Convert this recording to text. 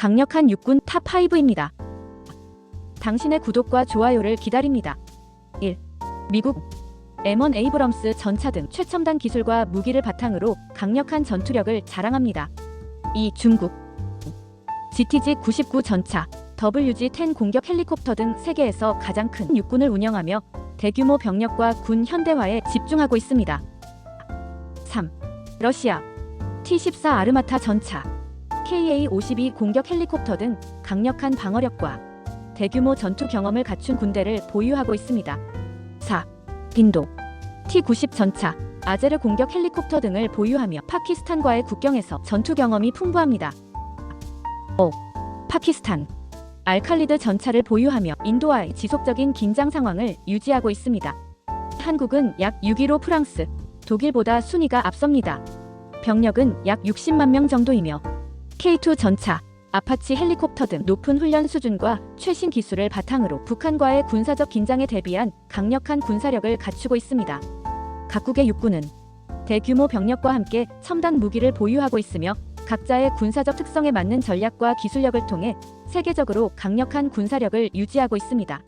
강력한 육군 탑5입니다. 당신의 구독과 좋아요를 기다립니다. 1. 미국 M1 에이브럼스 전차 등 최첨단 기술과 무기를 바탕으로 강력한 전투력을 자랑합니다. 2. 중국 GTG 99 전차, WG-10 공격 헬리콥터 등 세계에서 가장 큰 육군을 운영하며 대규모 병력과 군 현대화에 집중하고 있습니다. 3. 러시아 T-14 아르마타 전차, KA-52 공격 헬리콥터 등 강력한 방어력과 대규모 전투 경험을 갖춘 군대를 보유하고 있습니다. 4. 인도 T-90 전차, 아제르 공격 헬리콥터 등을 보유하며 파키스탄과의 국경에서 전투 경험이 풍부합니다. 5. 파키스탄 알칼리드 전차를 보유하며 인도와의 지속적인 긴장 상황을 유지하고 있습니다. 한국은 약6.15 프랑스, 독일보다 순위가 앞섭니다. 병력은 약 60만 명 정도이며 K2 전차, 아파치 헬리콥터 등 높은 훈련 수준과 최신 기술을 바탕으로 북한과의 군사적 긴장에 대비한 강력한 군사력을 갖추고 있습니다. 각국의 육군은 대규모 병력과 함께 첨단 무기를 보유하고 있으며 각자의 군사적 특성에 맞는 전략과 기술력을 통해 세계적으로 강력한 군사력을 유지하고 있습니다.